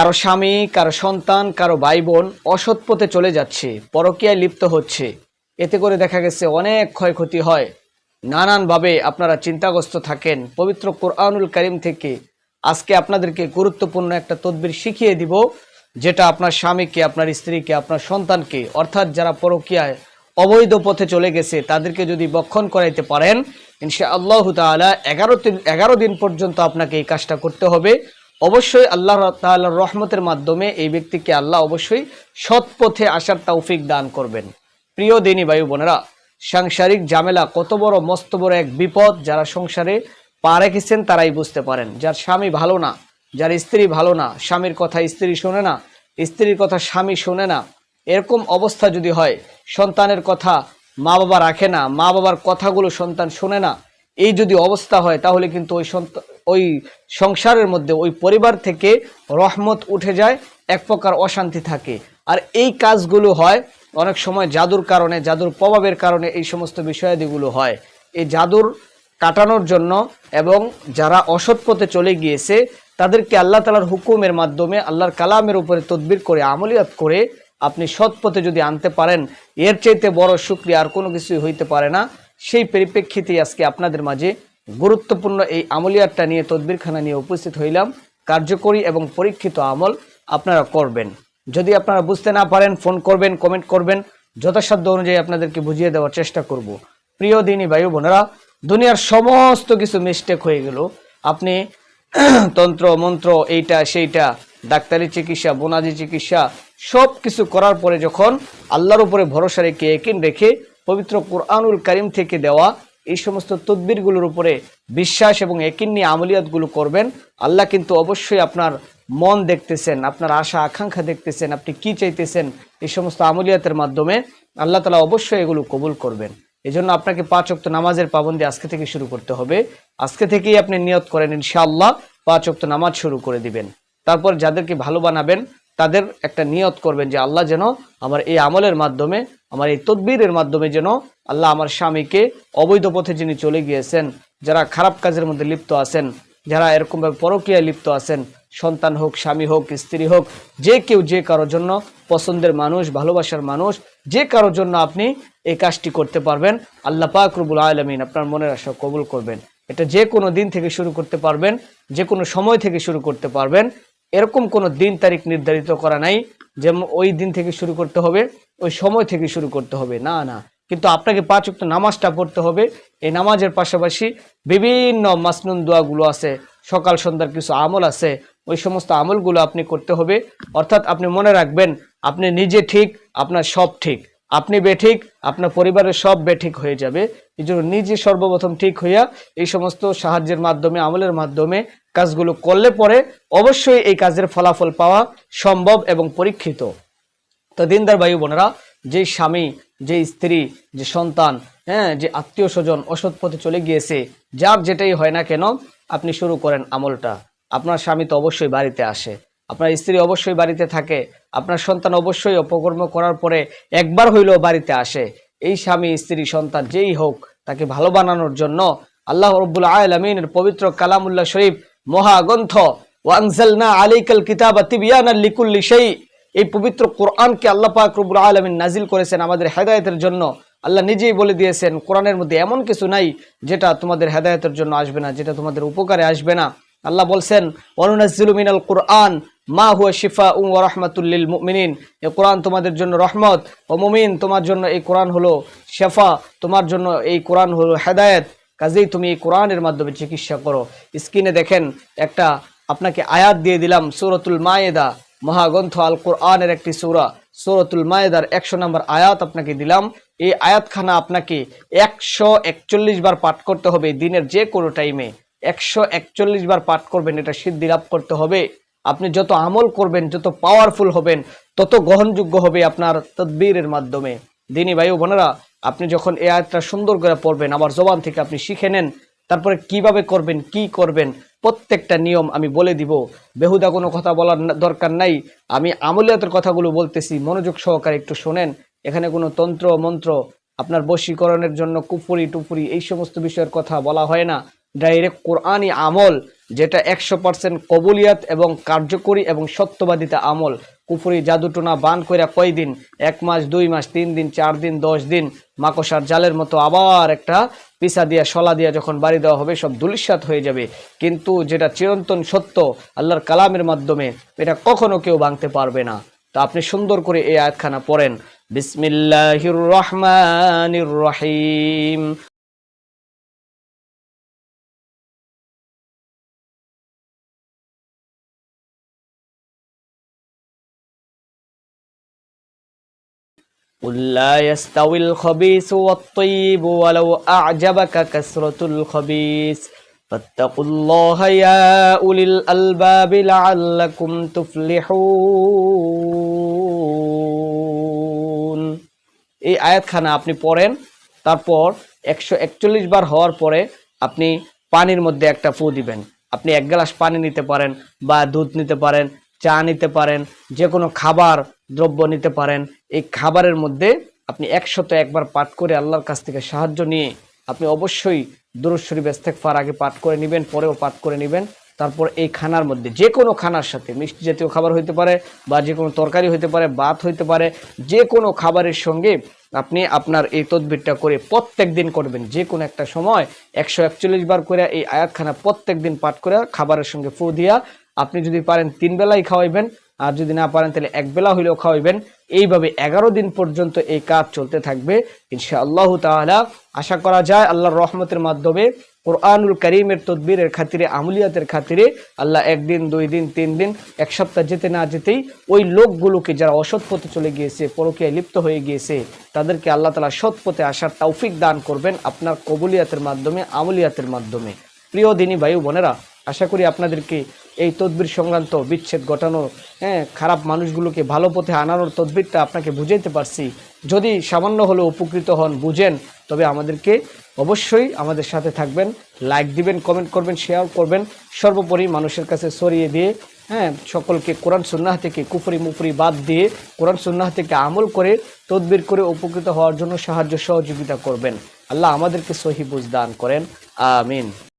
কারও স্বামী, কারও সন্তান, কারও ভাই বোন অসৎ পথে চলে যাচ্ছে, পরকীয়ায় লিপ্ত হচ্ছে। এতে করে দেখা গেছে অনেক ক্ষয়ক্ষতি হয়। নানানভাবে আপনারা চিন্তাগ্রস্ত থাকেন। পবিত্র কোরআনুল করিম থেকে আজকে আপনাদেরকে গুরুত্বপূর্ণ একটা তদবির শিখিয়ে দিব, যেটা আপনার স্বামীকে, আপনার স্ত্রীকে, আপনার সন্তানকে, অর্থাৎ যারা পরকীয়ায় অবৈধ পথে চলে গেছে, তাদেরকে যদি বক্ষণ করাইতে পারেন ইনশা আল্লাহ তালা এগারো এগারো দিন পর্যন্ত আপনাকে এই কাজটা করতে হবে। অবশ্যই আল্লাহ তাআলার রহমতের মাধ্যমে এই ব্যক্তিকে আল্লাহ অবশ্যই সৎ পথে আসার তৌফিক দান করবেন। প্রিয় দিনী বায়ু বোনেরা, সাংসারিক ঝামেলা কত বড়, মস্ত বড় এক বিপদ যারা সংসারে পা রেখেছেন তারাই বুঝতে পারেন। যার স্বামী ভালো না, যার স্ত্রী ভালো না, স্বামীর কথা স্ত্রী শোনে না, স্ত্রীর কথা স্বামী শোনে না, এরকম অবস্থা যদি হয়, সন্তানের কথা মা বাবা রাখে না মা বাবার কথাগুলো সন্তান শোনে না, এই যদি অবস্থা হয় তাহলে কিন্তু ওই সন্তান ওই সংসারের মধ্যে, ওই পরিবার থেকে রহমত উঠে যায়, এক প্রকার অশান্তি থাকে। আর এই কাজগুলো হয়, অনেক সময় জাদুর কারণে, জাদুর প্রভাবের কারণে এই সমস্ত বিষয়াদিগুলো হয়। এই জাদুর কাটানোর জন্য এবং যারা অসৎ পথে চলে গিয়েছে, তাদেরকে আল্লাহ তালার হুকুমের মাধ্যমে, আল্লাহর কালামের উপরে তদবির করে, আমলিয়াত করে আপনি সৎ পথে যদি আনতে পারেন, এর চাইতে বড় শুক্রিয়া আর কোনো কিছুই হইতে পারে না। সেই পরিপ্রেক্ষিতেই আজকে আপনাদের মাঝে গুরুত্বপূর্ণ এই আমলিয়াতটা নিয়ে তদবিরখানা নিয়ে উপস্থিত হইলাম। কার্যকরী এবং পরীক্ষিত আমল আপনারা করবেন। যদি আপনারা বুঝতে না পারেন, ফোন করবেন, কমেন্ট করবেন, যথাসাধ্য অনুযায়ী আপনাদেরকে বুঝিয়ে দেওয়ার চেষ্টা করব। প্রিয় দিনী ভাই বোনেরা, দুনিয়ার সমস্ত কিছু মিস্টেক হয়ে গেল। আপনি তন্ত্র, মন্ত্র, এইটা, সেইটা, ডাক্তারি চিকিৎসা বোনাজি চিকিৎসা সব কিছু করার পরে যখন আল্লাহর উপরে ভরসা রেখে একিন রেখে পবিত্র কোরআনুল করিম থেকে দেওয়া এই সমস্ত তদবিরগুলোর উপরে বিশ্বাস এবং একিন নিয়ে আমলিয়াতগুলো করবেন। আল্লাহ কিন্তু অবশ্যই আপনার মন দেখতেছেন, আপনার আশা, আকাঙ্ক্ষা দেখতেছেন, আপনি কি চাইতেছেন এই সমস্ত আমলিয়াতের মাধ্যমে আল্লাহ তালা অবশ্যই এগুলো কবুল করবেন। এই জন্য আপনাকে পাঁচ অক্ত নামাজের পাবন্দি আজকে থেকে শুরু করতে হবে। আজকে থেকেই আপনি নিয়ত করেন ইনশাআল্লাহ, পাঁচ অক্ত নামাজ শুরু করে দিবেন। তারপর যাদেরকে ভালো বানাবেন, তাদের একটা নিয়ত করবেন যে আল্লাহ যেন আমার এই আমলের মাধ্যমে, আমার এই তদবিরের মাধ্যমে যেন আল্লাহ আমার স্বামীকে অবৈধ পথে যিনি চলে গিয়েছেন, যারা খারাপ কাজের মধ্যে লিপ্ত আছেন, যারা এরকমভাবে পরকীয়ায় লিপ্ত আছেন, সন্তান হোক, স্বামী হোক, স্ত্রী হোক, যে কেউ যে কারোর জন্য পছন্দের মানুষ, ভালোবাসার মানুষ, যে কারোর জন্য আপনি এই কাজটি করতে পারবেন। আল্লাহ পাক রুবুল আলমিন আপনার মনের আশা কবুল করবেন। এটা যে কোনো দিন থেকে শুরু করতে পারবেন, যে কোনো সময় থেকে শুরু করতে পারবেন। এরকম কোনো দিন তারিখ নির্ধারিত করা নাই, যেমন ওই দিন থেকে শুরু করতে হবে, ওই সময় থেকে শুরু করতে হবে। না না কিন্তু আপনাকে পাঁচ উক্ত নামাজটা পড়তে হবে। এই নামাজের পাশাপাশি বিভিন্ন মাসনুন দোয়াগুলো আছে, সকাল সন্ধ্যার কিছু আমল আছে, ওই সমস্ত আমলগুলো আপনি করতে হবে। অর্থাৎ আপনি মনে রাখবেন, আপনি নিজে ঠিক, আপনার সব ঠিক। আপনি বেঠিক আপনার পরিবারের সব বেঠিক হয়ে যাবে। এই জন্য নিজে সর্বপ্রথম ঠিক হইয়া এই সমস্ত সাহায্যের মাধ্যমে, আমলের মাধ্যমে কাজগুলো করলে পরে অবশ্যই এই কাজের ফলাফল পাওয়া সম্ভব এবং পরীক্ষিত। তো দিনদার ভাই বোনেরা যে স্বামী, যে স্ত্রী, যে সন্তান হ্যাঁ যে আত্মীয় স্বজন অসৎ পথে চলে গিয়েছে, যার যেটাই হয় না কেন, আপনি শুরু করেন আমলটা। আপনার স্বামী তো অবশ্যই বাড়িতে আসে। আপনার স্ত্রী অবশ্যই বাড়িতে থাকে। আপনার সন্তান অবশ্যই অপকর্ম করার পরে একবার হইলেও বাড়িতে আসে। এই স্বামী, স্ত্রী, সন্তান যেই হোক, তাকে ভালো বানানোর জন্য আল্লাহ রব্বুল আলমিনের পবিত্র কালামুল্লাহ শরীফ মহাগ্রন্থ ওয়াংজালনা আলাইকাল কিতাবা তিবিয়ানাল লিকুল্লি সেই এই পবিত্র কোরআনকে আল্লাহ পাক রব্বুল আলমিন নাজিল করেছেন আমাদের হেদায়তের জন্য। আল্লাহ নিজেই বলে দিয়েছেন, কোরআনের মধ্যে এমন কিছু নাই যেটা তোমাদের হেদায়তের জন্য আসবে না, যেটা তোমাদের উপকারে আসবে না। আল্লাহ বলছেন মিনাল কোরআন, মা হুয়া শিফা উ রহমাতুল্লিল মুমিনিন। এ কোরআন তোমাদের জন্য রহমত। ও মুমিন, তোমার জন্য এই কোরআন হলো শেফা, তোমার জন্য এই কোরআন হলো হেদায়েত। কাজেই তুমি এই কোরআনের মাধ্যমে চিকিৎসা করো। স্ক্রিনে দেখেন, একটা আপনাকে আয়াত দিয়ে দিলাম, সুরতুল মায়েদা। মহাগ্রন্থ আল কোরআনের একটি সূরা, সূরাতুল মায়েদার একশো নম্বর আয়াত আপনাকে দিলাম। এই আয়াতখানা আপনাকে একশো একচল্লিশ বার পাঠ করতে হবে দিনের যে কোনো টাইমে একশো একচল্লিশ বার পাঠ করবেন, এটা সিদ্ধি লাভ করতে হবে। আপনি যত আমল করবেন, যত পাওয়ারফুল হবেন, তত গ্রহণযোগ্য হবে আপনার তদবীরের মাধ্যমে। দিনী ভাই বোনেরা, আপনি যখন এ আয়াতটা সুন্দর করে পড়বেন, আমার জবান থেকে আপনি শিখে নেন, তারপরে কীভাবে করবেন, কি করবেন প্রত্যেকটা নিয়ম আমি বলে দিব। বেহুদা কোনো কথা বলার দরকার নাই। আমি আমলিয়াতের কথাগুলো বলতেছি। মনোযোগ সহকারে একটু শোনেন। এখানে কোনো তন্ত্র মন্ত্র আপনার বশীকরণের জন্য কুফুরি টুপুরি এই সমস্ত বিষয়ের কথা বলা হয় না। ডাইরেক্ট কোরআনই আমল, যেটা একশো পার্সেন্ট কবুলিয়াত এবং কার্যকরী এবং সত্যবাদিতা আমল। কুফুরি জাদুটোনা বান কইরা কয়দিন? এক মাস, দুই মাস, তিন দিন, চার দিন, দশ দিন? মাকসার জালের মতো আবার একটা পিসা দিয়া, শলা দিয়া যখন বাড়ি দেওয়া হবে, সব দুলিশ্বাত হয়ে যাবে। কিন্তু যেটা চিরন্তন সত্য, আল্লাহর কালামের মাধ্যমে, এটা কখনো কেউ ভাঙতে পারবে না। তা আপনি সুন্দর করে এই আয়াতখানা পড়েন। বিসমিল্লাহির রহমানির রহিম। قل لا يستوي الخبيث والطيب ولو أعجبك كثرة الخبيث فاتقوا الله يا أولي الألباب لعلكم تفلحون এই আয়াতখানা আপনি পড়েন তারপর একশো একচল্লিশ বার হওয়ার পরে আপনি পানির মধ্যে একটা ফু দিবেন আপনি এক গ্লাস পানি নিতে পারেন বা দুধ নিতে পারেন চা নিতে পারেন যে কোনো খাবার, দ্রব্য নিতে পারেন, এই খাবারের মধ্যে আপনি একশত একবার পাঠ করে আল্লাহর কাছ থেকে সাহায্য নিয়ে আপনি অবশ্যই দুরুদ শরীফ ইস্তেগফার আগে পাঠ করে নেবেন, পরেও পাঠ করে নেবেন। তারপর এই খানার মধ্যে যে কোনো খানার সাথে, মিষ্টি জাতীয় খাবার হইতে পারে বা যে কোনো তরকারি হইতে পারে, ভাত হইতে পারে যে কোনো খাবারের সঙ্গে আপনি আপনার এই তদবিরটা করে প্রত্যেক দিন করবেন। যে কোনো একটা সময় একশো একচল্লিশ বার করে এই আয়াতখানা প্রত্যেক দিন পাঠ করে খাবারের সঙ্গে ফু দিয়া আপনি যদি পারেন তিন বেলাই খাওয়াইবেন, আর যদি না পারেন তাহলে এক বেলা হইলেও খাওয়াইবেন। এইভাবে এগারো দিন পর্যন্ত এই কাজ চলতে থাকবে ইনশা আল্লাহ তাআলা। আশা করা যায় আল্লাহর রহমতের মাধ্যমে কোরআনুল করিমের তদবিরের খাতিরে, আমলিয়াতের খাতিরে আল্লাহ একদিন, দুই দিন, তিন দিন, এক সপ্তাহ যেতে না যেতেই ওই লোকগুলোকে যারা অসৎ পথে চলে গিয়েছে, পরকীয়ায় লিপ্ত হয়ে গিয়েছে, তাদেরকে আল্লাহ তালা সৎ পথে আসার তৌফিক দান করবেন আপনার কবুলিয়াতের মাধ্যমে, আমলিয়াতের মাধ্যমে। প্রিয় দিনী ভাই বোনেরা, আশা করি আপনাদেরকে এই তদবির সংক্রান্ত বিচ্ছেদ ঘটানো হ্যাঁ খারাপ মানুষগুলোকে ভালো পথে আনানোর তদবিরটা আপনাকে বুঝাইতে পারছি। যদি সামান্য হলেও উপকৃত হন, বুঝেন, তবে আমাদেরকে অবশ্যই আমাদের সাথে থাকবেন, লাইক দিবেন, কমেন্ট করবেন, শেয়ার করবেন। সর্বোপরি মানুষের কাছে সরিয়ে দিয়ে হ্যাঁ সকলকে কোরআন সুন্নাহ থেকে কুফরি মুফরি বাদ দিয়ে কোরআন সুন্নাহ থেকে আমল করে, তদবির করে উপকৃত হওয়ার জন্য সাহায্য সহযোগিতা করবেন। আল্লাহ আমাদেরকে সহি বুঝ দান করেন। আমিন।